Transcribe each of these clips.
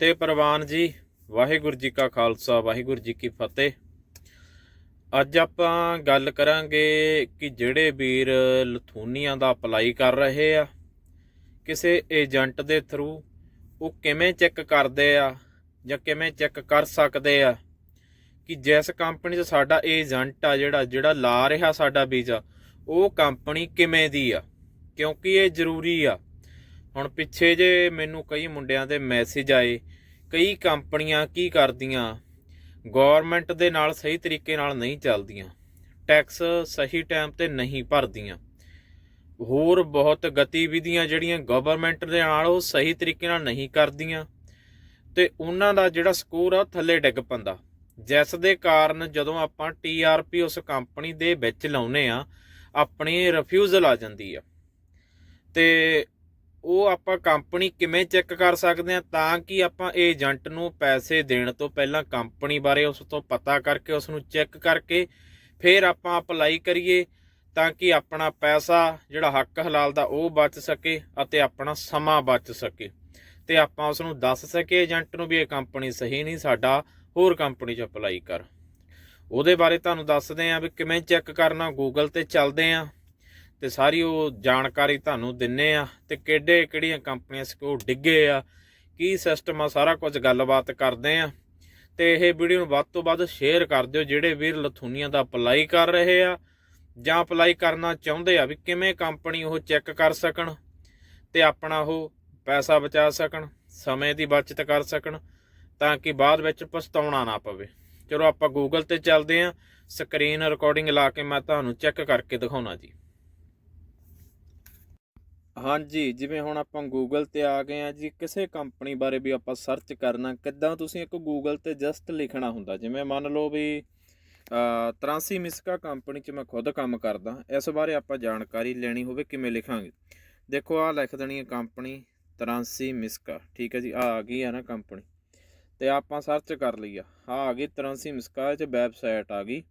ਤੇ ਪ੍ਰਵਾਨ ਜੀ, ਵਾਹਿਗੁਰੂ ਜੀ ਕਾ ਖਾਲਸਾ, ਵਾਹਿਗੁਰੂ ਜੀ ਕੀ ਫਤਿਹ। ਅੱਜ ਆਪਾਂ ਗੱਲ ਕਰਾਂਗੇ ਕਿ ਜਿਹੜੇ ਵੀਰ ਲਥੂਨੀਆਂ ਦਾ ਅਪਲਾਈ ਕਰ ਰਹੇ ਆ, ਕਿਸੇ ਏਜੰਟ ਦੇ ਥਰੂ ਉਹ ਕਿਵੇਂ ਚੈੱਕ ਕਰਦੇ ਆ ਜਾਂ ਕਿਵੇਂ ਚੈੱਕ ਕਰ ਸਕਦੇ ਆ ਕਿ ਜਿਸ ਕੰਪਨੀ 'ਚ ਸਾਡਾ ਏਜੰਟ ਆ ਜਿਹੜਾ ਜਿਹੜਾ ਲਾ ਰਿਹਾ ਸਾਡਾ ਵੀਜ਼ਾ, ਉਹ ਕੰਪਨੀ ਕਿਵੇਂ ਦੀ ਆ? ਕਿਉਂਕਿ ਇਹ ਜ਼ਰੂਰੀ ਆ ਹੁਣ ਪਿੱਛੇ ਜੇ ਮੈਨੂੰ ਕਈ ਮੁੰਡਿਆਂ ਦੇ ਮੈਸੇਜ ਆਏ, ਕਈ ਕੰਪਨੀਆਂ ਕੀ ਕਰਦੀਆਂ ਗਵਰਨਮੈਂਟ ਦੇ ਨਾਲ ਸਹੀ ਤਰੀਕੇ ਨਾਲ ਨਹੀਂ ਚੱਲਦੀਆਂ ਟੈਕਸ ਸਹੀ ਟਾਈਮ ਤੇ ਨਹੀਂ ਭਰਦੀਆਂ, ਹੋਰ ਬਹੁਤ ਗਤੀਵਿਧੀਆਂ ਜਿਹੜੀਆਂ ਗਵਰਨਮੈਂਟ ਦੇ ਨਾਲ ਉਹ ਸਹੀ ਤਰੀਕੇ ਨਾਲ ਨਹੀਂ ਕਰਦੀਆਂ, ਤੇ ਉਹਨਾਂ ਦਾ ਜਿਹੜਾ ਸਕੋਰ ਆ ਉਹ ਥੱਲੇ ਡਿੱਗ ਪੈਂਦਾ। ਜਿਸ ਦੇ ਕਾਰਨ ਜਦੋਂ ਆਪਾਂ ਟੀਆਰਪੀ ਉਸ ਕੰਪਨੀ ਦੇ ਵਿੱਚ ਲਾਉਨੇ ਆ ਆਪਣੀ ਰਿਫਿਊਜ਼ਲ ਆ ਜਾਂਦੀ ਆ। ਤੇ ਉਹ ਆਪਾਂ ਕੰਪਨੀ ਕਿਵੇਂ ਚੈੱਕ ਕਰ ਸਕਦੇ ਆ ਤਾਂ ਕਿ ਆਪਾਂ ਏਜੰਟ ਨੂੰ ਪੈਸੇ ਦੇਣ ਤੋਂ ਪਹਿਲਾਂ ਕੰਪਨੀ ਬਾਰੇ ਉਸ ਤੋਂ ਪਤਾ ਕਰਕੇ, ਉਸ ਨੂੰ ਚੈੱਕ ਕਰਕੇ ਫਿਰ ਆਪਾਂ ਅਪਲਾਈ ਕਰੀਏ ਤਾਂ ਕਿ ਆਪਣਾ ਪੈਸਾ ਜਿਹੜਾ ਹੱਕ ਹਲਾਲ ਦਾ ਉਹ ਬਚ ਸਕੇ ਅਤੇ ਆਪਣਾ ਸਮਾਂ ਬਚ ਸਕੇ। ਤੇ ਆਪਾਂ ਉਸ ਨੂੰ ਦੱਸ ਸਕੇ ਏਜੰਟ ਨੂੰ ਵੀ ਇਹ ਕੰਪਨੀ ਸਹੀ ਨਹੀਂ, ਸਾਡਾ ਹੋਰ ਕੰਪਨੀ 'ਚ ਅਪਲਾਈ ਕਰ। ਉਹਦੇ ਬਾਰੇ ਤੁਹਾਨੂੰ ਦੱਸਦੇ ਆ ਵੀ ਕਿਵੇਂ ਚੈੱਕ ਕਰਨਾ ਗੂਗਲ ਤੇ ਚੱਲਦੇ ਆ ਤੇ ਸਾਰੀ ਉਹ ਜਾਣਕਾਰੀ ਤੁਹਾਨੂੰ ਦਿੰਨੇ ਆ ਤੇ ਕਿਹੜੇ ਕਿਹੜੀਆਂ ਕੰਪਨੀਆਂ ਸਕੋ ਡਿੱਗੇ ਆ, ਕੀ ਸਿਸਟਮ ਆ, ਸਾਰਾ ਕੁਝ ਗੱਲਬਾਤ ਕਰਦੇ ਆ। ਤੇ ਇਹ ਵੀਡੀਓ ਨੂੰ ਵੱਧ ਤੋਂ ਵੱਧ ਸ਼ੇਅਰ ਕਰ ਦਿਓ ਜਿਹੜੇ ਵੀਰ ਲਥੂਨੀਆਂ ਦਾ ਅਪਲਾਈ ਕਰ ਰਹੇ ਆ ਜਾਂ ਅਪਲਾਈ ਕਰਨਾ ਚਾਹੁੰਦੇ ਆ ਵੀ ਕਿਵੇਂ ਕੰਪਨੀ ਉਹ ਚੈੱਕ ਕਰ ਸਕਣ ਤੇ ਆਪਣਾ ਉਹ ਪੈਸਾ ਬਚਾ ਸਕਣ, ਸਮੇਂ ਦੀ ਬਚਤ ਕਰ ਸਕਣ ਤਾਂ ਕਿ ਬਾਅਦ ਵਿੱਚ ਪਛਤਾਉਣਾ ਨਾ ਪਵੇ। ਚਲੋ ਆਪਾਂ ਗੂਗਲ ਤੇ ਚੱਲਦੇ ਆ ਸਕਰੀਨ ਰਿਕਾਰਡਿੰਗ ਲਾ ਕੇ ਮੈਂ ਤੁਹਾਨੂੰ ਚੈੱਕ ਕਰਕੇ ਦਿਖਾਉਣਾ ਜੀ। ਹਾਂਜੀ ਜਿਵੇਂ ਹੁਣ ਆਪਾਂ ਗੂਗਲ ਤੇ ਆ ਗਏ ਆ ਜੀ ਕਿਸੇ ਕੰਪਨੀ ਬਾਰੇ ਵੀ ਆਪਾਂ ਸਰਚ ਕਰਨਾ ਕਿੱਦਾਂ ਤੁਸੀਂ ਇੱਕ ਗੂਗਲ ਤੇ ਜਸਟ ਲਿਖਣਾ ਹੁੰਦਾ? ਜਿਵੇਂ ਮੰਨ ਲਓ ਵੀ ਅ, ਤਰਾਸੀ ਮਿਸਕਾ ਕੰਪਨੀ 'ਚ ਮੈਂ ਖੁਦ ਕੰਮ ਕਰਦਾ ਇਸ ਬਾਰੇ ਆਪਾਂ ਜਾਣਕਾਰੀ ਲੈਣੀ ਹੋਵੇ ਕਿਵੇਂ ਲਿਖਾਂਗੇ? ਦੇਖੋ ਆ ਲਿਖ ਦੇਣੀ ਹੈ ਕੰਪਨੀ ਤਰਾਸੀ ਮਿਸਕਾ ਠੀਕ ਹੈ ਜੀ ਆ ਆ ਗਈ ਆ ਨਾ ਕੰਪਨੀ ਤੇ ਆਪਾਂ ਸਰਚ ਕਰ ਲਈ ਆ ਆ ਆ ਗਈ ਤਰਾਸੀ ਮਿਸਕਾ 'ਚ ਵੈਬਸਾਈਟ ਆ ਗਈ।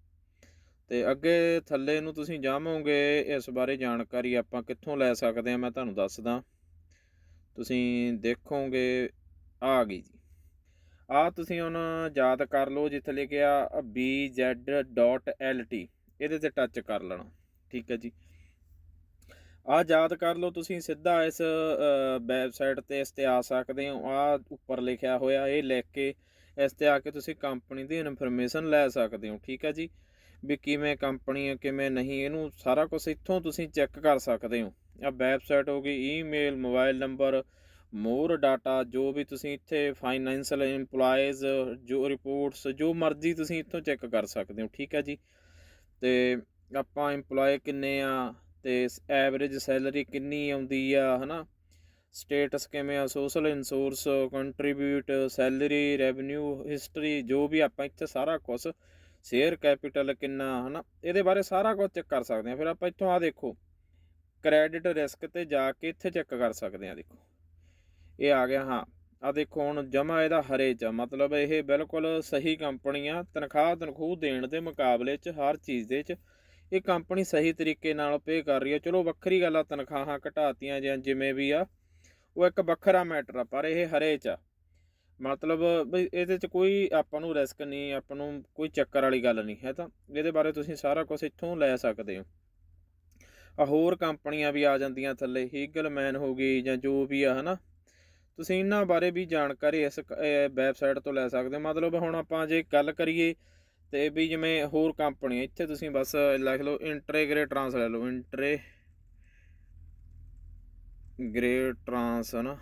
ਤੇ ਅੱਗੇ ਥੱਲੇ ਨੂੰ ਤੁਸੀਂ ਜਾਵੋਗੇ ਇਸ ਬਾਰੇ ਜਾਣਕਾਰੀ ਆਪਾਂ ਕਿੱਥੋਂ ਲੈ ਸਕਦੇ ਆ ਮੈਂ ਤੁਹਾਨੂੰ ਦੱਸਦਾ। ਤੁਸੀਂ ਦੇਖੋਗੇ, ਆ ਗਈ ਜੀ। ਆ ਤੁਸੀਂ ਹੁਣ ਯਾਦ ਕਰ ਲਓ, ਜਿੱਥੇ ਲਿਖਿਆ bz.lt ਇਹਦੇ ਤੇ ਟੱਚ ਕਰ ਲੈਣਾ, ਠੀਕ ਹੈ ਜੀ। ਆ ਯਾਦ ਕਰ ਲਓ, ਤੁਸੀਂ ਸਿੱਧਾ ਇਸ ਵੈਬਸਾਈਟ ਤੇ ਇਸ ਤੇ ਆ ਸਕਦੇ ਹੋ। ਆ ਉੱਪਰ ਲਿਖਿਆ ਹੋਇਆ, ਇਹ ਲਿਖ ਕੇ ਇਸ ਤੇ ਆ ਕੇ ਤੁਸੀਂ ਕੰਪਨੀ ਦੀ ਇਨਫੋਰਮੇਸ਼ਨ ਲੈ ਸਕਦੇ ਹੋ, ਠੀਕ ਹੈ ਜੀ। ਵੀ ਕਿਵੇਂ ਕੰਪਨੀ ਹੈ ਕਿਵੇਂ ਨਹੀਂ, ਇਹਨੂੰ ਸਾਰਾ ਕੁਝ ਇੱਥੋਂ ਤੁਸੀਂ ਚੈੱਕ ਕਰ ਸਕਦੇ ਹੋ। ਆ ਵੈਬਸਾਈਟ ਹੋ ਗਈ email mobile number more data ਜੋ ਵੀ ਤੁਸੀਂ ਇੱਥੇ ਫਾਈਨੈਂਸ਼ੀਅਲ EMPLOYEES, ਜੋ ਰਿਪੋਰਟਸ ਜੋ ਮਰਜ਼ੀ ਤੁਸੀਂ ਇੱਥੋਂ ਚੈੱਕ ਕਰ ਸਕਦੇ ਹੋ, ਠੀਕ ਹੈ ਜੀ? ਤੇ ਆਪਾਂ EMPLOYE ਕਿੰਨੇ ਆ, ਤੇ ਐਵਰੇਜ ਸੈਲਰੀ ਕਿੰਨੀ ਆਉਂਦੀ ਆ, ਹਨਾ? ਸਟੇਟਸ ਕਿਵੇਂ ਆ social insurance contribute salary revenue history ਜੋ ਵੀ ਆਪਾਂ ਇੱਥੇ ਸਾਰਾ ਕੁਝ ਸ਼ੇਅਰ ਕੈਪੀਟਲ ਕਿੰਨਾ ਹਨਾ? ਇਹਦੇ ਬਾਰੇ ਸਾਰਾ ਕੁਝ ਚੈੱਕ ਕਰ ਸਕਦੇ ਆ ਫਿਰ ਆਪਾਂ ਇੱਥੋਂ ਆ ਦੇਖੋ ਕ੍ਰੈਡਿਟ ਰਿਸਕ ਤੇ ਜਾ ਕੇ ਇੱਥੇ ਚੈੱਕ ਕਰ ਸਕਦੇ ਆ ਦੇਖੋ। ਇਹ ਆ ਗਿਆ ਹਾਂ। ਆ ਦੇਖੋ ਹੁਣ ਜਮਾ ਇਹਦਾ ਹਰੇ ਚ ਆ, ਮਤਲਬ ਇਹ ਬਿਲਕੁਲ ਸਹੀ ਕੰਪਨੀ ਆ ਤਨਖਾਹ ਤਨਖੂਹ ਦੇਣ ਦੇ ਮੁਕਾਬਲੇ ਚ ਹਰ ਚੀਜ਼ ਦੇ ਚ ਇਹ ਕੰਪਨੀ ਸਹੀ ਤਰੀਕੇ ਨਾਲ ਪੇ ਕਰ ਰਹੀ ਹੈ। ਚਲੋ ਵੱਖਰੀ ਗੱਲ ਆ ਤਨਖਾਹਾਂ ਘਟਾਤੀਆਂ ਜਾਂ ਜਿਵੇਂ ਵੀ ਆ ਉਹ ਇੱਕ ਵੱਖਰਾ ਮੈਟਰ ਆ ਪਰ ਇਹ ਹਰੇ ਚ ਆ। ਮਤਲਬ ਬਈ ਇਹਦੇ ਚ ਕੋਈ ਆਪਾਂ ਨੂੰ ਰਿਸਕ ਨਹੀਂ, ਆਪਾਂ ਨੂੰ ਕੋਈ ਚੱਕਰ ਵਾਲੀ ਗੱਲ ਨਹੀਂ, ਹੈ ਤਾਂ? ਇਹਦੇ ਬਾਰੇ ਤੁਸੀਂ ਸਾਰਾ ਕੁਝ ਇੱਥੋਂ ਲੈ ਸਕਦੇ ਹੋ। ਆ ਹੋਰ ਕੰਪਨੀਆਂ ਵੀ ਆ ਜਾਂਦੀਆਂ ਥੱਲੇ ਹੀਗਲਮੈਨ ਹੋ ਗਈ ਜਾਂ ਜੋ ਵੀ ਆ, ਹਨਾ? ਤੁਸੀਂ ਇਹਨਾਂ ਬਾਰੇ ਵੀ ਜਾਣਕਾਰੀ ਇਸ ਵੈਬਸਾਈਟ ਤੋਂ ਲੈ ਸਕਦੇ ਹੋ। ਮਤਲਬ ਹੁਣ ਆਪਾਂ ਜੇ ਗੱਲ ਕਰੀਏ ਤੇ ਵੀ ਜਿਵੇਂ ਹੋਰ ਕੰਪਨੀ ਇੱਥੇ ਤੁਸੀਂ ਬਸ ਲਿਖ ਲਓ ਇੰਟਰੇਗ੍ਰੇਟ ਟਰਾਂਸ ਲੈ ਲਓ। ਇੰਟਰੇ ਗ੍ਰੇਟ ਟਰਾਂਸ ਹਨਾ?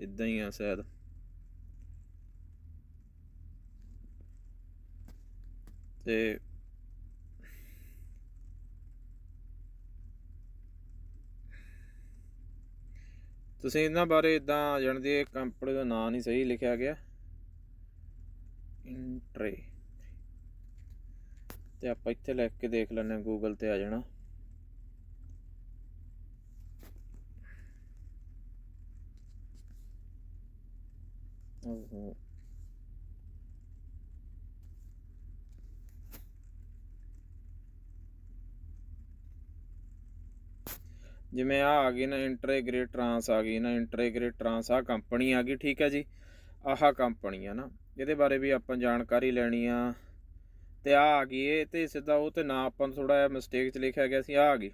ਇਦਾਂ ਹੀ ਆ ਸ਼ਾਇਦ। ਤੇ ਤੁਸੀਂ ਇਹਨਾਂ ਬਾਰੇ ਇਦਾਂ ਜਾਣਦੇ ਕੰਪਨੀ ਦਾ ਨਾਮ ਨਹੀਂ ਸਹੀ ਲਿਖਿਆ ਗਿਆ। ਇੰਟਰੇ ਤੇ ਆਪਾਂ ਇੱਥੇ ਲਿਖ ਕੇ ਦੇਖ ਲੈਂਦੇ ਹਾਂ ਗੂਗਲ ਤੇ ਆ ਜਾਣਾ। ਓਹੋ। ਜਿਵੇਂ ਆ ਆ ਗਈ ਨਾ ਇੰਟਰੇਗ੍ਰੇਟ ਟਰਾਂਸ ਆ ਗਈ ਨਾ ਇੰਟਰੇਗ੍ਰੇਟ ਟਰਾਂਸ ਆ ਕੰਪਨੀ ਆ ਗਈ, ਠੀਕ ਹੈ ਜੀ। ਆਹ ਕੰਪਨੀ ਆ ਨਾ, ਇਹਦੇ ਬਾਰੇ ਵੀ ਆਪਾਂ ਜਾਣਕਾਰੀ ਲੈਣੀ ਆ। ਤੇ ਆ ਆ ਗਈ ਇਹ ਤੇ ਸਿੱਧਾ ਉਹ ਤੇ ਨਾ ਆਪਾਂ ਨੂੰ ਥੋੜਾ ਜਿਹਾ ਮਿਸਟੇਕ ਚ ਲਿਖਿਆ ਗਿਆ ਸੀ ਆ ਆ ਗਈ।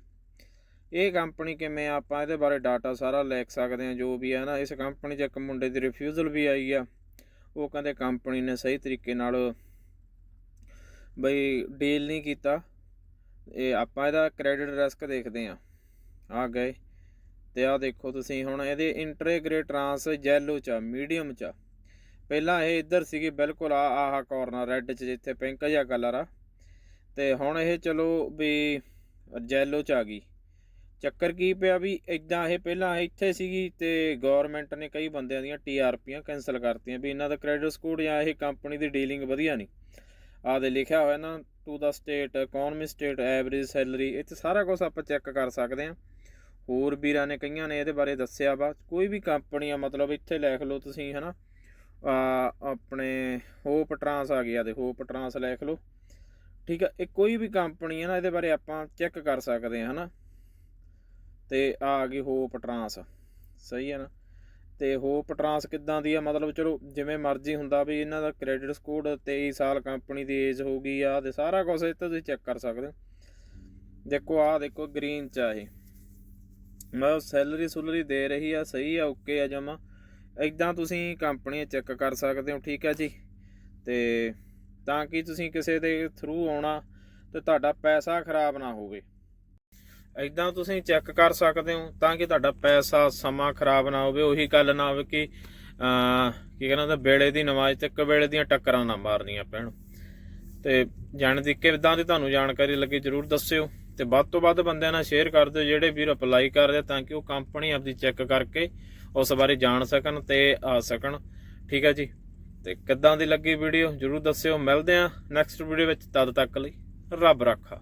ਇਹ ਕੰਪਨੀ ਕਿਵੇਂ ਆ ਆਪਾਂ ਇਹਦੇ ਬਾਰੇ ਡਾਟਾ ਸਾਰਾ ਲਿਖ ਸਕਦੇ ਆ, ਜੋ ਵੀ ਆ ਨਾ, ਇਸ ਕੰਪਨੀ 'ਚ ਇੱਕ ਮੁੰਡੇ ਦੀ ਰਿਫਿਊਜ਼ਲ ਵੀ ਆਈ ਆ। ਉਹ ਕਹਿੰਦੇ ਕੰਪਨੀ ਨੇ ਸਹੀ ਤਰੀਕੇ ਨਾਲ ਬਈ ਡੀਲ ਨਹੀਂ ਕੀਤਾ। ਇਹ ਆਪਾਂ ਇਹਦਾ ਕ੍ਰੈਡਿਟ ਰਿਸਕ ਦੇਖਦੇ ਆ। ਆ ਗਏ। ਤੇ ਆ ਦੇਖੋ ਤੁਸੀਂ ਹੁਣ ਇਹਦੇ ਇੰਟਰਗ੍ਰੇਟ ਟਰਾਂਸ ਜੈਲੋ ਚ ਮੀਡੀਅਮ ਚ ਆ। ਪਹਿਲਾਂ ਇਹ ਇੱਧਰ ਸੀਗੀ, ਬਿਲਕੁਲ ਆ, ਆਹ ਕਾਰਨਰ ਰੈੱਡ ਚ, ਜਿੱਥੇ ਪਿੰਕ ਜਿਹਾ ਕਲਰ ਆ। ਤੇ ਹੁਣ ਇਹ ਚਲੋ ਵੀ ਜੈਲੋ ਚ ਆ ਗਈ। ਚੱਕਰ ਕੀ ਪਿਆ ਵੀ ਇਦਾਂ ਇਹ ਪਹਿਲਾਂ ਇੱਥੇ ਸੀਗੀ ਤੇ ਗਵਰਨਮੈਂਟ ਨੇ ਕਈ ਬੰਦਿਆਂ ਦੀਆਂ ਟੀਆਰਪੀਆਂ ਕੈਨਸਲ ਕਰਤੀਆਂ ਵੀ ਇਹਨਾਂ ਦਾ ਕ੍ਰੈਡਿਟ ਸਕੋਰ ਜਾਂ ਇਹ ਕੰਪਨੀ ਦੀ ਡੀਲਿੰਗ ਵਧੀਆ ਨਹੀਂ। ਆਹ ਦੇ ਲਿਖਿਆ ਹੋਇਆ ਨਾ ਟੂ ਦਾ state economy state average salary ਇੱਥੇ ਸਾਰਾ ਕੁਝ ਆਪਾਂ ਚੈੱਕ ਕਰ ਸਕਦੇ ਹਾਂ ਹੋਰ ਵੀਰਾਂ ਨੇ ਕਈਆਂ ਨੇ ਇਹਦੇ ਬਾਰੇ ਦੱਸਿਆ ਵਾ। ਕੋਈ ਵੀ ਕੰਪਨੀ ਆ, ਮਤਲਬ ਇੱਥੇ ਲਿਖ ਲਓ ਤੁਸੀਂ, ਹਨਾ। ਆ, ਆਪਣੇ ਹੋਪ ਟਰਾਂਸ ਆ ਗਿਆ ਦੇ ਹੋਪ ਟਰਾਂਸ ਲਿਖ ਲਓ। ਠੀਕ ਆ, ਇਹ ਕੋਈ ਵੀ ਕੰਪਨੀ ਹੈ ਨਾ, ਇਹਦੇ ਬਾਰੇ ਆਪਾਂ ਚੈੱਕ ਕਰ ਸਕਦੇ ਹਾਂ ਹਨਾ। ਤੇ ਆ ਆ ਗਈ ਹੋਪ ਟਰਾਂਸ ਸਹੀ ਹੈ ਨਾ। ਤੇ ਹੋਪ ਟਰਾਂਸ ਕਿੱਦਾਂ ਦੀ ਆ? ਮਤਲਬ ਚਲੋ, ਜਿਵੇਂ ਮਰਜ਼ੀ ਹੁੰਦਾ ਵੀ ਇਹਨਾਂ ਦਾ ਕ੍ਰੈਡਿਟ ਸਕੋਰ 23 ਸਾਲ ਕੰਪਨੀ ਦੀ ਏਜ ਹੋ ਗਈ ਆ, ਤੇ ਸਾਰਾ ਕੁਝ ਇਹ ਤੁਸੀਂ ਚੈੱਕ ਕਰ ਸਕਦੇ ਹੋ। ਦੇਖੋ ਆ ਦੇਖੋ ਗ੍ਰੀਨ ਚ ਆ ਇਹ। ਮੈਂ ਸੈਲਰੀ ਸੁਲਰੀ ਦੇ ਰਹੀ ਆ, ਸਹੀ ਆ ਓਕੇ ਆ ਜਮਾ। ਇਦਾਂ ਤੁਸੀਂ ਕੰਪਨੀ ਚੈੱਕ ਕਰ ਸਕਦੇ ਹੋ, ਠੀਕ ਹੈ ਜੀ। ਤੇ ਤਾਂ ਕਿ ਤੁਸੀਂ ਕਿਸੇ ਦੇ ਥਰੂ ਆਉਣਾ ਤੇ ਤੁਹਾਡਾ ਪੈਸਾ ਖਰਾਬ ਨਾ ਹੋਵੇ। ਇਦਾਂ ਤੁਸੀਂ ਚੈੱਕ ਕਰ ਸਕਦੇ ਹੋ ਤਾਂ ਕਿ ਤੁਹਾਡਾ ਪੈਸਾ ਸਮਾਂ ਖਰਾਬ ਨਾ ਹੋਵੇ। ਉਹੀ ਗੱਲ ਨਾ ਹੋਵੇ ਕਿ ਕੀ ਕਹਿੰਦਾ ਹੁੰਦਾ ਬੇੜੇ ਦੀ ਨਮਾਜ਼ ਤੇ ਕਵੇਲੇ ਦੀਆਂ ਟੱਕਰਾਂ ਨਾ ਮਾਰਨੀਆਂ ਪੈਣ। ਤੇ ਜਾਣ ਦੀ ਕਿਦਾਂ ਦੀ ਤੁਹਾਨੂੰ ਜਾਣਕਾਰੀ ਲੱਗੀ ਜਰੂਰ ਦੱਸਿਓ। ਤੇ ਵੱਧ ਤੋਂ ਵੱਧ ਬੰਦਿਆਂ ਨਾਲ ਸ਼ੇਅਰ ਕਰ ਦਿਓ, ਜਿਹੜੇ ਵੀਰ ਅਪਲਾਈ ਕਰਦੇ ਆ, ਤਾਂ ਕਿ ਉਹ ਕੰਪਨੀ ਆਪਦੀ ਚੈੱਕ ਕਰਕੇ ਉਸ ਬਾਰੇ ਜਾਣ ਸਕਣ ਤੇ ਆ ਸਕਣ। ਠੀਕ ਹੈ ਜੀ? ਤੇ ਕਿੱਦਾਂ ਦੀ ਲੱਗੀ ਵੀਡੀਓ ਜਰੂਰ ਦੱਸਿਓ। ਮਿਲਦੇ ਆ ਨੈਕਸਟ ਵੀਡੀਓ ਵਿੱਚ। ਤਦ ਤੱਕ ਲਈ ਰੱਬ ਰਾਖਾ।